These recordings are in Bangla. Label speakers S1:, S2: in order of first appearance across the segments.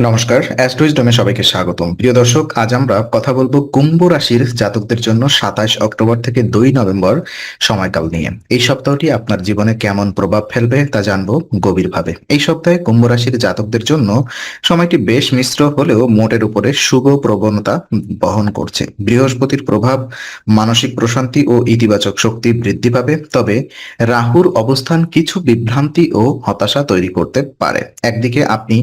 S1: নমস্কার অ্যাস্ট্রোইজডমে সবাইকে স্বাগতম। প্রিয় দর্শক, আজ আমরা কথা বলব কুম্ভ রাশির জাতকদের জন্য সাতাশ অক্টোবর থেকে দুই নভেম্বর সময়কাল নিয়ে। এই সপ্তাহটি আপনার জীবনে কেমন প্রভাব ফেলবে তা জানব গভীরভাবে। এই সপ্তাহে কুম্ভ রাশির জাতকদের জন্য সময়টি বেশ মিশ্র হলেও মোটের উপরে শুভ প্রবণতা বহন করছে। বৃহস্পতির প্রভাব মানসিক প্রশান্তি ও ইতিবাচক শক্তি বৃদ্ধি পাবে, তবে রাহুর অবস্থান কিছু বিভ্রান্তি ও হতাশা তৈরি করতে পারে। একদিকে আপনি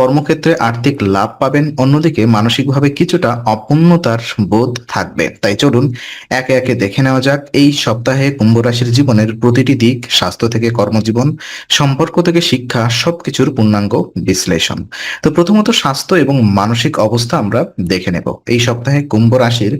S1: কর্মক্ষেত্রে আর্থিক লাভ পাবেন, অন্যদিকে মানসিকভাবে কিছুটা অপূর্ণতার বোধ থাকবে। তাই চলুন একে একে দেখে নেওয়া যাক। এই সপ্তাহে কুম্ভ রাশির জীবনের প্রতিটি দিক, স্বাস্থ্য থেকে কর্মজীবন, সম্পর্ক থেকে শিক্ষা, সবকিছুর পূর্ণাঙ্গ বিশ্লেষণ। তো প্রথমত স্বাস্থ্য এবং মানসিক অবস্থা আমরা দেখে নেব। এই সপ্তাহে কুম্ভ রাশির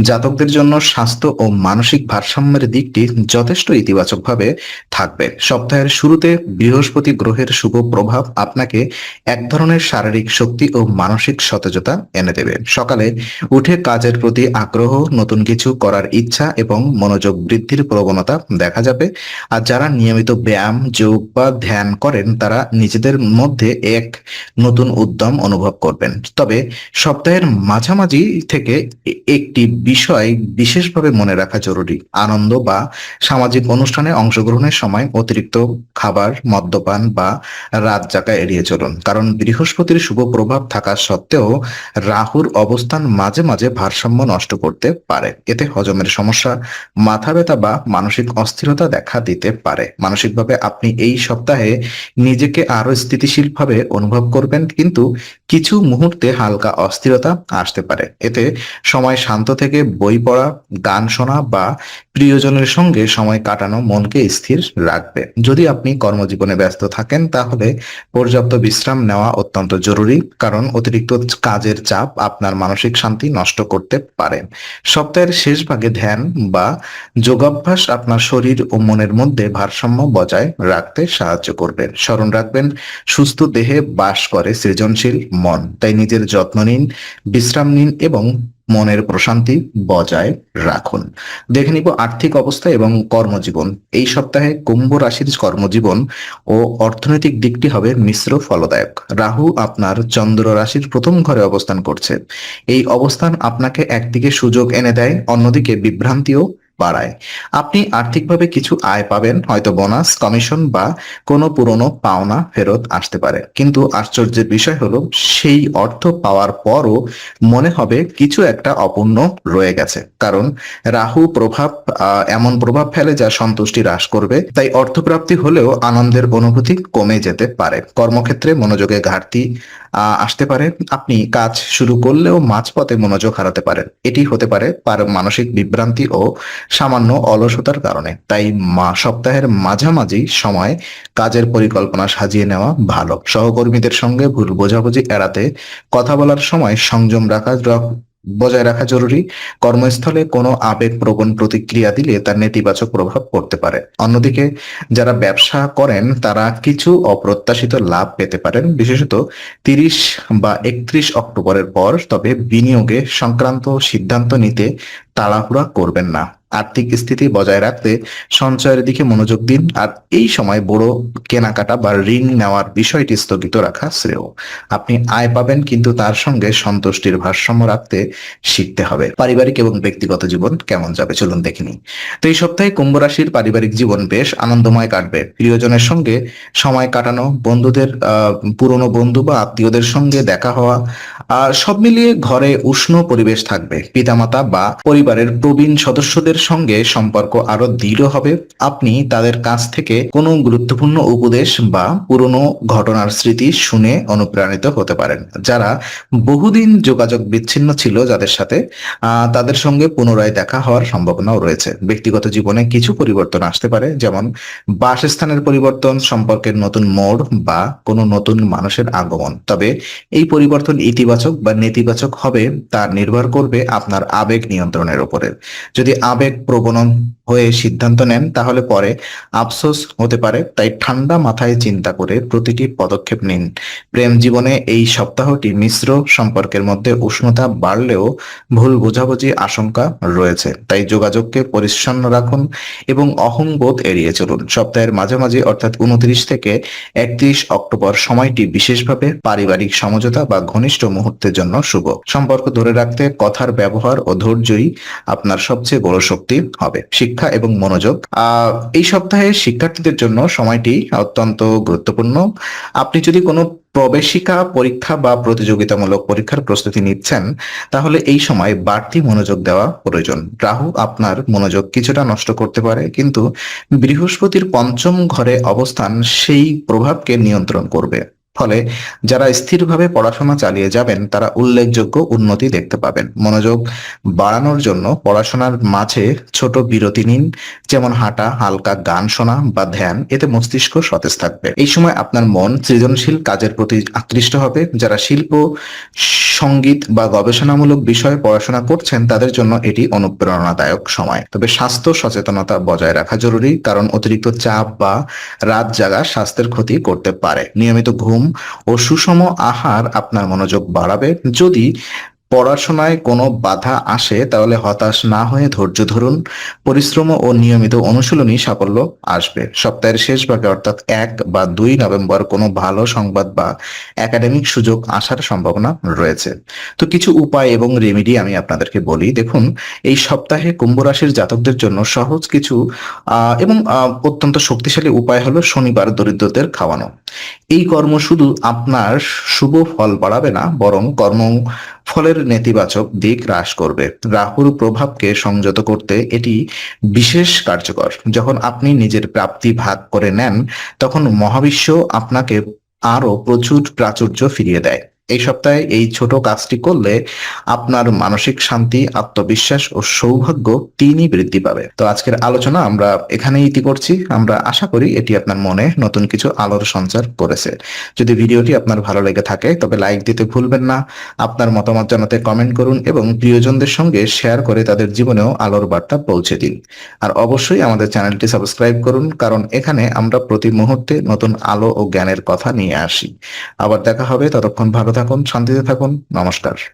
S1: জাতকদের জন্য স্বাস্থ্য ও মানসিক ভারসাম্যের দিকটি যথেষ্ট ইতিবাচকভাবে থাকবে। সপ্তাহের শুরুতে বৃহস্পতি গ্রহের শুভ প্রভাব আপনাকে এক ধরনের শারীরিক শক্তি ও মানসিক সতেজতা এনে দেবে। সকালে উঠে কাজের প্রতি আগ্রহ, নতুন কিছু করার ইচ্ছা এবং মনোযোগ বৃদ্ধির প্রবণতা দেখা যাবে। আর যারা নিয়মিত ব্যায়াম, যোগ বা ধ্যান করেন, তারা নিজেদের মধ্যে এক নতুন উদ্যম অনুভব করবেন। তবে সপ্তাহের মাঝামাঝি থেকে একটি বিষয় বিশেষভাবে মনে রাখা জরুরি। আনন্দ বা সামাজিক অনুষ্ঠানে অংশগ্রহণের সময় অতিরিক্ত খাবার, মদ্যপান বা রাত জাগা এড়িয়ে চলুন। কারণ বৃহস্পতির শুভ প্রভাব থাকা সত্ত্বেও রাহুর অবস্থান মাঝে মাঝে ভারসাম্য নষ্ট করতে পারে। এতে হজমের সমস্যা, মাথা ব্যথা বা মানসিক অস্থিরতা দেখা দিতে পারে। মানসিকভাবে আপনি এই সপ্তাহে নিজেকে আরও স্থিতিশীলভাবে অনুভব করবেন, কিন্তু কিছু মুহূর্তে হালকা অস্থিরতা আসতে পারে। এতে সময় শান্ত থেকে বই পড়া, গান শোনা বা প্রিয়জনের সঙ্গে সময় কাটানো মনকে স্থির রাখবে। যদি আপনি কর্মজীবনে ব্যস্ত থাকেন, তাহলে পর্যাপ্ত বিশ্রাম নেওয়া অত্যন্ত জরুরি। কারণ অতিরিক্ত কাজের চাপ আপনার মানসিক শান্তি নষ্ট করতে পারে। সপ্তাহের শেষ ভাগে ধ্যান বা যোগাভ্যাস আপনার শরীর ও মনের মধ্যে ভারসাম্য বজায় রাখতে সাহায্য করবে। স্মরণ রাখবেন, সুস্থ দেহে বাস করে সৃজনশীল মন। তাই নিজের যত্ন নিন, বিশ্রাম নিন এবং মনের প্রশান্তি বজায় রাখুন। দেখে নিব আর্থিক অবস্থা এবং কর্মজীবন। এই সপ্তাহে কুম্ভ রাশির কর্মজীবন ও অর্থনৈতিক দিকটি হবে মিশ্র ফলদায়ক। রাহু আপনার চন্দ্র রাশির প্রথম ঘরে অবস্থান করছে। এই অবস্থান আপনাকে একদিকে সুযোগ এনে দেয়, অন্যদিকে বিভ্রান্তিও বাড়ায়। আপনি আর্থিকভাবে কিছু আয় পাবেন, হয়তো বোনাস, কমিশন বা কোনো পুরনো পাওনা ফেরত আসতে পারে। কিন্তু আশ্চর্যের বিষয় হলো, সেই অর্থ পাওয়ার পরও মনে হবে কিছু একটা অপূর্ণ রয়ে গেছে। কারণ রাহু প্রভাব এমন প্রভাব ফেলে যা সন্তুষ্টি হ্রাস করবে। তাই অর্থপ্রাপ্তি হলেও আনন্দের অনুভূতি কমে যেতে পারে। কর্মক্ষেত্রে মনোযোগে ঘাটতি আসতে পারে। আপনি কাজ শুরু করলেও মাঝপথে মনোযোগ হারাতে পারেন। এটি হতে পারে মানসিক বিভ্রান্তি ও সামান্য অলসতার কারণে। তাই মা সপ্তাহের মাঝামাঝি সময় কাজের পরিকল্পনা সাজিয়ে নেওয়া ভালো। সহকর্মীদের সঙ্গে ভুল বোঝাবুঝি এড়াতে কথা বলার সময় সংযম রাখা বজায় রাখা জরুরি। কর্মস্থলে কোনো আবেগ প্রবণ প্রতিক্রিয়া দিলে তার নেতিবাচক প্রভাব পড়তে পারে। অন্যদিকে, যারা ব্যবসা করেন, তারা কিছু অপ্রত্যাশিত লাভ পেতে পারেন। বিশেষত তিরিশ বা একত্রিশ অক্টোবরের পর, তবে বিনিয়োগে সংক্রান্ত সিদ্ধান্ত নিতে তাড়াহুড়া করবেন না। আর্থিক স্থিতি বজায় রাখতে সঞ্চয়ের দিকে মনোযোগ দিন। আর এই সময় বড় কেনাকাটা বা ঋণ নেওয়ার বিষয়টি স্থগিত রাখা শ্রেয়। আপনি আয় পাবেন, কিন্তু তার সঙ্গে সন্তুষ্টির ভারসাম্য রাখতে শিখতে হবে। পারিবারিক এবং ব্যক্তিগত জীবন কেমন যাবে চলুন দেখিনি তো এই সপ্তাহে কুম্ভ রাশির পারিবারিক জীবন বেশ আনন্দময় কাটবে। প্রিয়জনের সঙ্গে সময় কাটানো, বন্ধুদের পুরনো বন্ধু বা আত্মীয়দের সঙ্গে দেখা হওয়া, আর সব মিলিয়ে ঘরে উষ্ণ পরিবেশ থাকবে। পিতামাতা বা পরিবারের প্রবীণ সদস্যদের সঙ্গে সম্পর্ক আরও দৃঢ় হবে, আপনি তাদের কাছ থেকে কোনো গুরুত্বপূর্ণ উপদেশ বা পুরনো ঘটনার স্মৃতি শুনে অনুপ্রাণিত হতে পারেন। যারা বহুদিন যোগাযোগ বিচ্ছিন্ন ছিল যাদের সাথে তাদের সঙ্গে পুনরায় দেখা হওয়ার সম্ভাবনাও রয়েছে। ব্যক্তিগত জীবনে কিছু পরিবর্তন আসতে পারে, যেমন বাসস্থানের পরিবর্তন, সম্পর্কের নতুন মোড় বা কোনো নতুন মানুষের আগমন। তবে এই পরিবর্তন ইতিবাচক বা নেতিবাচক হবে, তা নির্ভর করবে আপনার আবেগ নিয়ন্ত্রণের উপরে। যদি আবেগ প্রবণ হয়ে সিদ্ধান্ত নেন, তাহলে পরে আফসোস হতে পারে। তাই ঠান্ডা মাথায় চিন্তা করে প্রতিটি পদক্ষেপ নিন। প্রেম জীবনে এই সপ্তাহটি মিশ্র সম্পর্কের মধ্যে উষ্ণতা বাড়লেও ভুল বোঝাবুঝি আশঙ্কা রয়েছে। তাই যোগাযোগকে পরিচ্ছন্ন রাখুন এবং অহংবোধ এড়িয়ে চলুন। সপ্তাহের মাঝামাঝি অর্থাৎ উনত্রিশ থেকে একত্রিশ অক্টোবর সময়টি বিশেষভাবে পারিবারিক সমঝোতা বা ঘনিষ্ঠ মুহূর্তের জন্য শুভ। সম্পর্ক ধরে রাখতে কথার ব্যবহার ও ধৈর্যই আপনার সবচেয়ে বড় শক্তি। হবে, শিক্ষা এবং মনোযোগ। এই সপ্তাহে শিক্ষার্থীদের জন্য সময়টি অত্যন্ত গুরুত্বপূর্ণ। আপনি যদি কোনো প্রবেশিকা পরীক্ষা বা প্রতিযোগিতামূলক পরীক্ষার প্রস্তুতি নিচ্ছেন, তাহলে এই সময় বাড়তি মনোযোগ দেওয়া প্রয়োজন। রাহু আপনার মনোযোগ কিছুটা নষ্ট করতে পারে, কিন্তু বৃহস্পতির পঞ্চম ঘরে অবস্থান সেই প্রভাবকে নিয়ন্ত্রণ করবে। ফলে যারা স্থিরভাবে পড়াশোনা চালিয়ে যাবেন, তারা উল্লেখযোগ্য উন্নতি দেখতে পাবেন। মনোযোগ বাড়ানোর জন্য পড়াশোনার মাঝে ছোট বিরতি নিন, যেমন হাঁটা, হালকা গান শোনা বা ধ্যান, এতে মস্তিষ্ক সতেজ থাকবে। এই সময় আপনার মন সৃজনশীল কাজের প্রতি আকৃষ্ট হবে। যারা শিল্প, সংগীত বা গবেষণামূলক বিষয়ে পড়াশোনা করছেন, তাদের জন্য এটি অনুপ্রেরণাদায়ক সময়। তবে স্বাস্থ্য সচেতনতা বজায় রাখা জরুরি, কারণ অতিরিক্ত চাপ বা রাত জাগা স্বাস্থ্যের ক্ষতি করতে পারে। নিয়মিত ঘুম ও সুষম আহার আপনার মনোযোগ বাড়াবে। যদি পড়াশোনায় কোনো বাধা আসে, তাহলে হতাশ না হয়ে ধৈর্য ধরুন। পরিশ্রম ও নিয়মিত অনুশীলনী সাফল্য আসবে। সপ্তাহের শেষ ভাগে, অর্থাৎ এক বা দুই নভেম্বর, কোনো ভালো সংবাদ বা একাডেমিক সুযোগ আসার সম্ভাবনা রয়েছে। তো কিছু উপায় এবং রেমিডি আমি আপনাদেরকে বলি। দেখুন, এই সপ্তাহে কুম্ভ রাশির জাতকদের জন্য সহজ কিছু এবং অত্যন্ত শক্তিশালী উপায় হলো শনিবার দরিদ্রদের খাওয়ানো। এই কর্ম শুধু আপনার শুভ ফল বাড়াবে না, বরং কর্ম ফলের নেতিবাচক দিক হ্রাস করবে। রাহুর প্রভাবকে সংযত করতে এটি বিশেষ কার্যকর। যখন আপনি নিজের প্রাপ্তি ভাগ করে নেন, তখন মহাবিশ্ব আপনাকে আরও প্রচুর প্রাচুর্য ফিরিয়ে দেয়। এই সপ্তাহে এই ছোট কাজটি করলে আপনার মানসিক শান্তি, আত্মবিশ্বাস ও সৌভাগ্য তিনই বৃদ্ধি পাবে। তো আজকের আলোচনা আমরা এখানেই ইতি করছি। আমরা আশা করি এটি আপনার মনে নতুন কিছু আলোর সঞ্চার করেছে। যদি ভিডিওটি আপনার ভালো লেগে থাকে, তবে লাইক দিতে ভুলবেন না। আপনার মতামত জানাতে কমেন্ট করুন এবং প্রিয়জনদের সঙ্গে শেয়ার করে তাদের জীবনেও আলোর বার্তা পৌঁছে দিন। আর অবশ্যই আমাদের চ্যানেলটি সাবস্ক্রাইব করুন, কারণ এখানে আমরা প্রতি মুহূর্তে নতুন আলো ও জ্ঞানের কথা নিয়ে আসি। আবার দেখা হবে ততক্ষণ ভালো থাকুন শান্তিতে থাকুন নমস্কার।